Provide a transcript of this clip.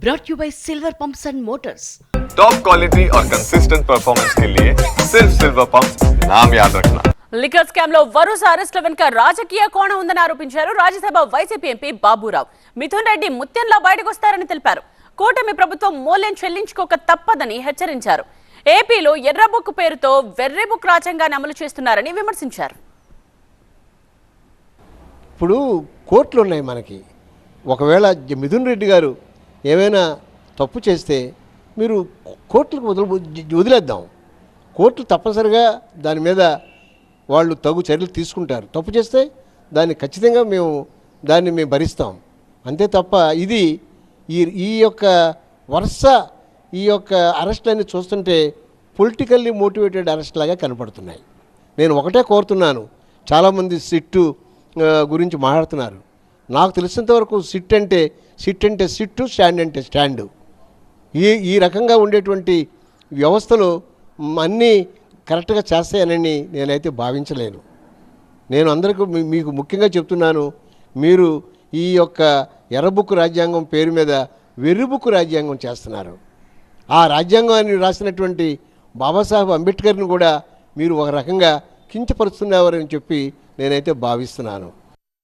brought you by Silver Pumps and Motors. Top quality और consistent performance के लिए सिर्फ सिल्वर पंप नाम याद रखना లిక్కర్ స్కామ్ లో వరుస అరెస్టుల వెనుక రాజకీయ కోణం ఉందని ఆరోపించారు రాజ్యసభ వైసీపీ ఎంపీ బాబురావు మిథున్ రెడ్డి ముత్యంలా బయటకు వస్తారని తెలిపారు కూటమి ప్రభుత్వం మూల్యం చెల్లించుకోక తప్పదని హెచ్చరించారు ఏపీలో ఎర్రబుక్ పేరుతో వెర్రి బుక్ రాజ్యాంగాన్ని అమలు చేస్తున్నారని విమర్శించారు ఇప్పుడు కోర్టులు ఉన్నాయి మనకి ఒకవేళ జ- మిథున్ రెడ్డి గారు ఏమైనా తప్పు చేస్తే మీరు కోర్టులకు వదిలి వదిలేద్దాం. కోర్టులు తప్పనిసరిగా దాని మీద వాళ్ళు తగు చర్యలు తీసుకుంటారు. తప్పు చేస్తే దాన్ని ఖచ్చితంగా మేము దాన్ని మేము భరిస్తాం. అంతే తప్ప ఇది ఈ ఈ యొక్క వరుస ఈ యొక్క అరెస్ట్లన్నీ చూస్తుంటే పొలిటికల్లీ మోటివేటెడ్ అరెస్ట్ లాగా కనపడుతున్నాయి. నేను ఒకటే కోరుతున్నాను. చాలామంది సిట్టు గురించి మాట్లాడుతున్నారు. నాకు తెలిసినంతవరకు సిట్ అంటే సిట్ అంటే సిట్టు స్టాండ్ అంటే స్టాండు. ఈ ఈ రకంగా ఉండేటువంటి వ్యవస్థలు అన్నీ కరెక్ట్గా చేస్తాయనని నేనైతే భావించలేను. నేను అందరికీ మీకు ముఖ్యంగా చెప్తున్నాను మీరు ఈ యొక్క ఎర్రబుక్కు రాజ్యాంగం పేరు మీద వెర్రిబుక్కు రాజ్యాంగం చేస్తున్నారు. ఆ రాజ్యాంగాన్ని రాసినటువంటి బాబాసాహెబ్ అంబేద్కర్ని కూడా మీరు ఒక రకంగా కించపరుస్తున్నారని చెప్పి నేనైతే భావిస్తున్నాను.